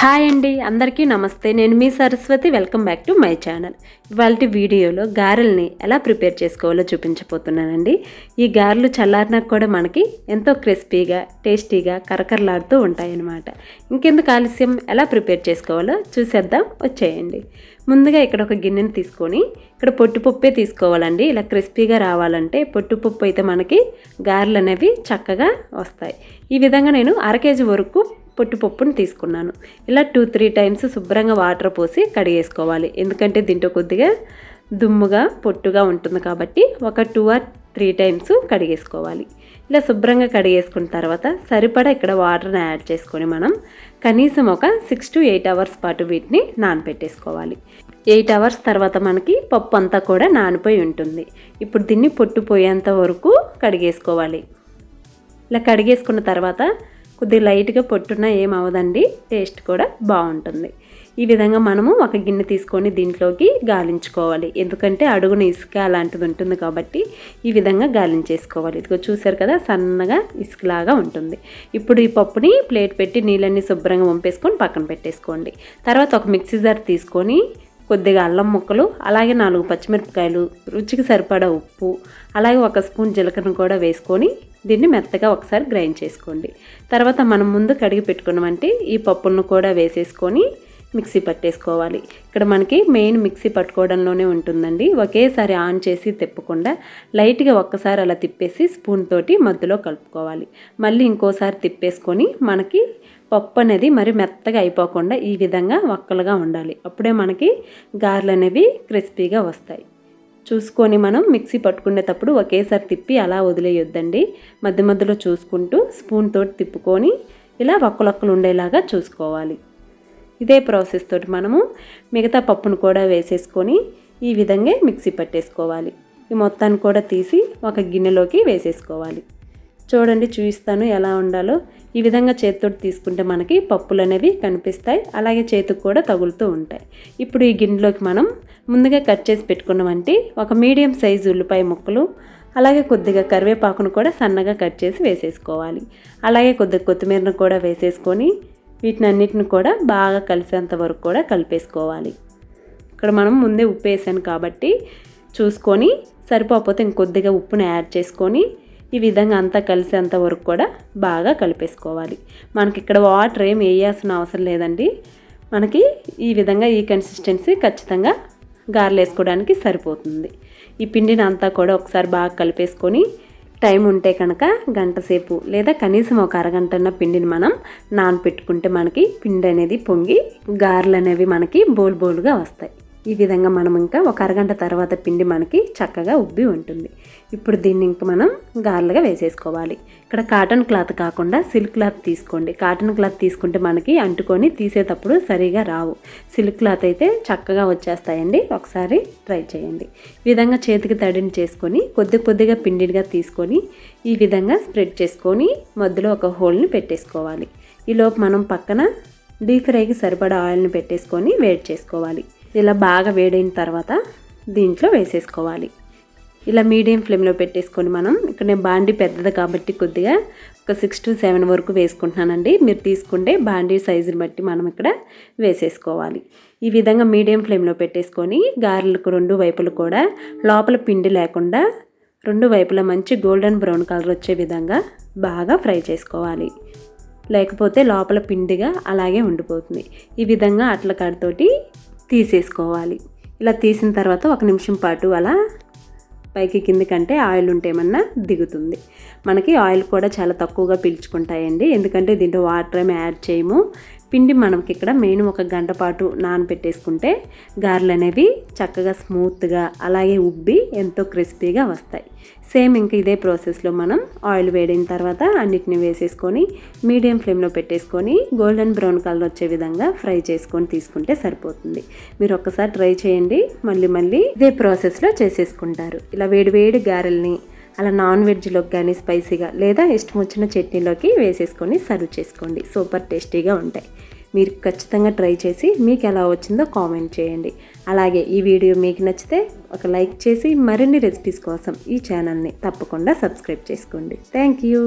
Hi అండి అందరికీ నమస్తే. నేను మీ Saraswathi welcome back to my channel. ఇవాళ వీడియోలో గారెల్ని ఎలా ప్రిపేర్ చేసుకోవాలో చూపించబోతున్నానండి. ఈ గారెలు చల్లారినా కూడా మనకి ఎంతో క్రిస్పీగా టేస్టీగా కరకరలాడుతూ ఉంటాయన్నమాట. ఇంకెందుకు ఆలస్యం? ఎలా ప్రిపేర్ చేసుకోవాలో చూసేద్దాం. వచ్చేయండి. ముందుగా ఇక్కడ ఒక గిన్నెని తీసుకొని ఇక్కడ పొట్టుపప్పే తీసుకోవాలండి. ఇలా క్రిస్పీగా రావాలంటే పొట్టుపప్పు అయితే మనకి గారెలు అనేవి చక్కగా వస్తాయి. ఈ విధంగా నేను అర కేజీ వరకు పొట్టుపప్పును తీసుకున్నాను. ఇలా టూ త్రీ టైమ్స్ శుభ్రంగా వాటర్ పోసి కడిగేసుకోవాలి. ఎందుకంటే దీంట్లో కొద్దిగా దుమ్ముగా పొట్టుగా ఉంటుంది కాబట్టి ఒక టూ ఆర్ త్రీ టైమ్స్ కడిగేసుకోవాలి. ఇలా శుభ్రంగా కడిగేసుకున్న తర్వాత సరిపడా ఇక్కడ వాటర్ని యాడ్ చేసుకొని మనం కనీసం ఒక సిక్స్ టు ఎయిట్ అవర్స్ పాటు వీటిని నానపెట్టేసుకోవాలి. ఎయిట్ అవర్స్ తర్వాత మనకి పప్పు అంతా కూడా నానిపోయి ఉంటుంది. ఇప్పుడు దీన్ని పొట్టు పోయేంత వరకు కడిగేసుకోవాలి. ఇలా కడిగేసుకున్న తర్వాత కొద్దిగా లైట్గా పొట్టున్న ఏమవదండి టేస్ట్ కూడా బాగుంటుంది ఈ విధంగా మనము ఒక గిన్నె తీసుకొని దీంట్లోకి గాలించుకోవాలి. ఎందుకంటే అడుగున ఇసుక అలాంటిది ఉంటుంది కాబట్టి ఈ విధంగా గాలించేసుకోవాలి. ఇదిగో చూసారు కదా సన్నగా ఇసుకలాగా ఉంటుంది. ఇప్పుడు ఈ పప్పుని ప్లేట్ పెట్టి నీళ్ళన్నీ శుభ్రంగా వంపేసుకొని పక్కన పెట్టేసుకోండి. తర్వాత ఒక మిక్సీ జార్ తీసుకొని కొద్దిగా అల్లం ముక్కలు అలాగే నాలుగు పచ్చిమిరపకాయలు రుచికి సరిపడా ఉప్పు అలాగే ఒక స్పూన్ జీలకర్ర కూడా వేసుకొని దీన్ని మెత్తగా ఒకసారి గ్రైండ్ చేసుకోండి. తర్వాత మనం ముందు కడిగి పెట్టుకున్నామంటే ఈ పప్పులను కూడా వేసేసుకొని మిక్సీ పట్టేసుకోవాలి. ఇక్కడ మనకి మెయిన్ మిక్సీ పట్టుకోవడంలోనే ఉంటుందండి. ఒకేసారి ఆన్ చేసి తిప్పకుండా లైట్గా ఒక్కసారి అలా తిప్పేసి స్పూన్ తోటి మధ్యలో కలుపుకోవాలి. మళ్ళీ ఇంకోసారి తిప్పేసుకొని మనకి పప్పు అనేది మరి మెత్తగా అయిపోకుండా ఈ విధంగా ఒక్కలుగా ఉండాలి. అప్పుడే మనకి గారెలు అనేవి క్రిస్పీగా వస్తాయి. చూసుకొని మనం మిక్సీ పట్టుకునేటప్పుడు ఒకేసారి తిప్పి అలా వదిలేయొద్దండి. మధ్య మధ్యలో చూసుకుంటూ స్పూన్ తోటి తిప్పుకొని ఇలా ఒక్కలొక్కలు ఉండేలాగా చూసుకోవాలి. ఇదే ప్రాసెస్ తోటి మనము మిగతా పప్పును కూడా వేసేసుకొని ఈ విధంగా మిక్సీ పట్టేసుకోవాలి. ఈ మొత్తాన్ని కూడా తీసి ఒక గిన్నెలోకి వేసేసుకోవాలి. చూడండి చూపిస్తాను ఎలా ఉండాలో. ఈ విధంగా చేతితో తీసుకుంటే మనకి పప్పులు అనేవి కనిపిస్తాయి. అలాగే చేతికి కూడా తగులుతూ ఉంటాయి. ఇప్పుడు ఈ గిన్నెలోకి మనం ముందుగా కట్ చేసి పెట్టుకున్నామంటే ఒక మీడియం సైజు ఉల్లిపాయ ముక్కలు అలాగే కొద్దిగా కరివేపాకును కూడా సన్నగా కట్ చేసి వేసేసుకోవాలి. అలాగే కొద్దిగా కొత్తిమీరను కూడా వేసేసుకొని వీటిని అన్నిటిని కూడా బాగా కలిసేంత వరకు కూడా కలిపేసుకోవాలి. ఇక్కడ మనం ముందే ఉప్పు వేసాను కాబట్టి చూసుకొని సరిపోకపోతే ఇంకొద్దిగా ఉప్పుని యాడ్ చేసుకొని ఈ విధంగా అంతా కలిసేంత వరకు కూడా బాగా కలిపేసుకోవాలి. మనకి ఇక్కడ వాటర్ ఏం వేయాల్సిన అవసరం లేదండి. మనకి ఈ విధంగా ఈ కన్సిస్టెన్సీ ఖచ్చితంగా గారెలు వేసుకోవడానికి సరిపోతుంది. ఈ పిండిని అంతా కూడా ఒకసారి బాగా కలిపేసుకొని టైం ఉంటే కనుక గంట సేపు లేదా కనీసం ఒక అరగంటన్న పిండిని మనం నానపెట్టుకుంటే మనకి పిండి అనేది పొంగి గారెలు అనేవి మనకి బోల్ బోల్గా వస్తాయి. ఈ విధంగా మనం ఇంకా ఒక అరగంట తర్వాత పిండి మనకి చక్కగా ఉబ్బి ఉంటుంది. ఇప్పుడు దీన్ని ఇంక మనం గార్లుగా వేసేసుకోవాలి. ఇక్కడ కాటన్ క్లాత్ కాకుండా సిల్క్ క్లాత్ తీసుకోండి. కాటన్ క్లాత్ తీసుకుంటే మనకి అంటుకొని తీసేటప్పుడు సరిగా రావు. సిల్క్ క్లాత్ అయితే చక్కగా వచ్చేస్తాయండి. ఒకసారి ట్రై చేయండి. ఈ విధంగా చేతికి తడిని చేసుకొని కొద్ది కొద్దిగా పిండిగా తీసుకొని ఈ విధంగా స్ప్రెడ్ చేసుకొని మధ్యలో ఒక హోల్ని పెట్టేసుకోవాలి. ఈలోపు మనం పక్కన డీప్ ఫ్రైకి సరిపడా ఆయిల్ని పెట్టేసుకొని వేడి చేసుకోవాలి. ఇలా బాగా వేడైన తర్వాత దీంట్లో వేసేసుకోవాలి. ఇలా మీడియం ఫ్లేమ్లో పెట్టేసుకొని మనం ఇక్కడ నేను బాండీ పెద్దది కాబట్టి కొద్దిగా ఒక సిక్స్ టు సెవెన్ వరకు వేసుకుంటున్నానండి. మీరు తీసుకుంటే బాండీ సైజుని బట్టి మనం ఇక్కడ వేసేసుకోవాలి. ఈ విధంగా మీడియం ఫ్లేమ్లో పెట్టేసుకొని గారెలకు రెండు వైపులు కూడా లోపల పిండి లేకుండా రెండు వైపులా మంచి గోల్డెన్ బ్రౌన్ కలర్ వచ్చే విధంగా బాగా ఫ్రై చేసుకోవాలి. లేకపోతే లోపల పిండిగా అలాగే ఉండిపోతుంది. ఈ విధంగా అట్ల కాడతోటి తీసేసుకోవాలి. ఇలా తీసిన తర్వాత ఒక నిమిషం పాటు అలా పైకి కిందికంటే ఆయిల్ ఉంటే ఏమన్నా దిగుతుంది. మనకి ఆయిల్ కూడా చాలా తక్కువగా పీల్చుకుంటాయండి. ఎందుకంటే దీంట్లో వాటర్ ఏమి యాడ్ చేయము. పిండి మనకి ఇక్కడ మెయిన్ ఒక గంట పాటు నానబెట్టేసుకుంటే గారెలు అనేవి చక్కగా స్మూత్గా అలాగే ఉబ్బి ఎంతో క్రిస్పీగా వస్తాయి. సేమ్ ఇంకా ఇదే ప్రాసెస్లో మనం ఆయిల్ వేడిన తర్వాత అన్నిటిని వేసేసుకొని మీడియం ఫ్లేమ్లో పెట్టేసుకొని గోల్డెన్ బ్రౌన్ కలర్ వచ్చే విధంగా ఫ్రై చేసుకొని తీసుకుంటే సరిపోతుంది. మీరు ఒక్కసారి ట్రై చేయండి. మళ్ళీ మళ్ళీ ఇదే ప్రాసెస్లో చేసేసుకుంటారు. ఇలా వేడి వేడి గారెల్ని అలా నాన్ వెజ్లోకి కానీ స్పైసీగా లేదా ఇష్టం వచ్చిన చట్నీలోకి వేసేసుకొని సర్వ్ చేసుకోండి. సూపర్ టేస్టీగా ఉంటాయి. మీరు ఖచ్చితంగా ట్రై చేసి మీకు ఎలా వచ్చిందో కామెంట్ చేయండి. అలాగే ఈ వీడియో మీకు నచ్చితే ఒక లైక్ చేసి మరిన్ని రెసిపీస్ కోసం ఈ ఛానల్ని తప్పకుండా సబ్స్క్రైబ్ చేసుకోండి. Thank you.